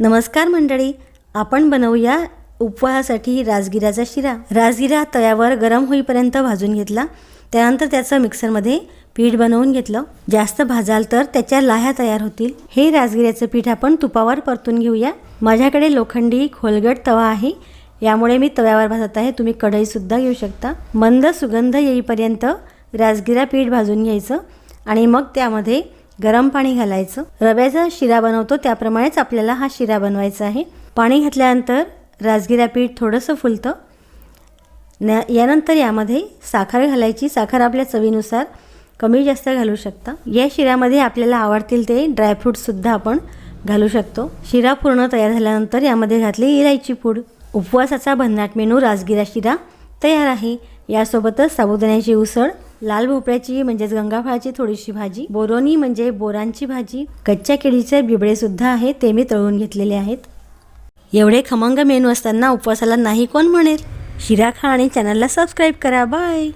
नमस्कार मंडळी आपण बनवूया उपवासासाठी राजगिराचा शिरा. राजगिरा तव्यावर गरम होईपर्यंत भाजून घेतला. त्यानंतर त्याचं मिक्सरमध्ये पीठ बनवून घेतलं. जास्त भाजाल तर त्याच्या लाह्या तयार होतील. हे राजगिऱ्याचं पीठ आपण तुपावर परतून घेऊया. माझ्याकडे लोखंडी खोलगट तवा आहे. यामुळे मी तव्यावर भाजत आहे. तुम्ही कढईसुद्धा घेऊ शकता. मंद सुगंध येईपर्यंत राजगिरा पीठ भाजून घ्यायचं आणि मग त्यामध्ये गरम पाणी घालायचं. रव्याचा शिरा बनवतो त्याप्रमाणेच आपल्याला हा शिरा बनवायचा आहे. पाणी घातल्यानंतर राजगिरा पीठ थोडंसं फुलतं. न यानंतर यामध्ये साखर घालायची. साखर आपल्या चवीनुसार कमी जास्त घालू शकता. या शिऱ्यामध्ये आपल्याला आवडतील ते ड्रायफ्रूटसुद्धा आपण घालू शकतो. शिरा पूर्ण तयार झाल्यानंतर यामध्ये घातली इलायची पूड. उपवासाचा भन्नाट मेनू राजगिरा शिरा तयार आहे. यासोबतच साबुदाण्याची उसळ लाल भोपळ्याची म्हणजेच गंगाफळाची थोडीशी भाजी बोरोनी म्हणजे बोरांची भाजी कच्च्या केळीचे बिबळे सुद्धा आहे ते मी तळून घेतलेले आहेत. एवढे खमंग मेनू असताना उपवासाला नाही कोण म्हणेल? शिरा खा आणि चॅनलला सबस्क्राईब करा. बाय!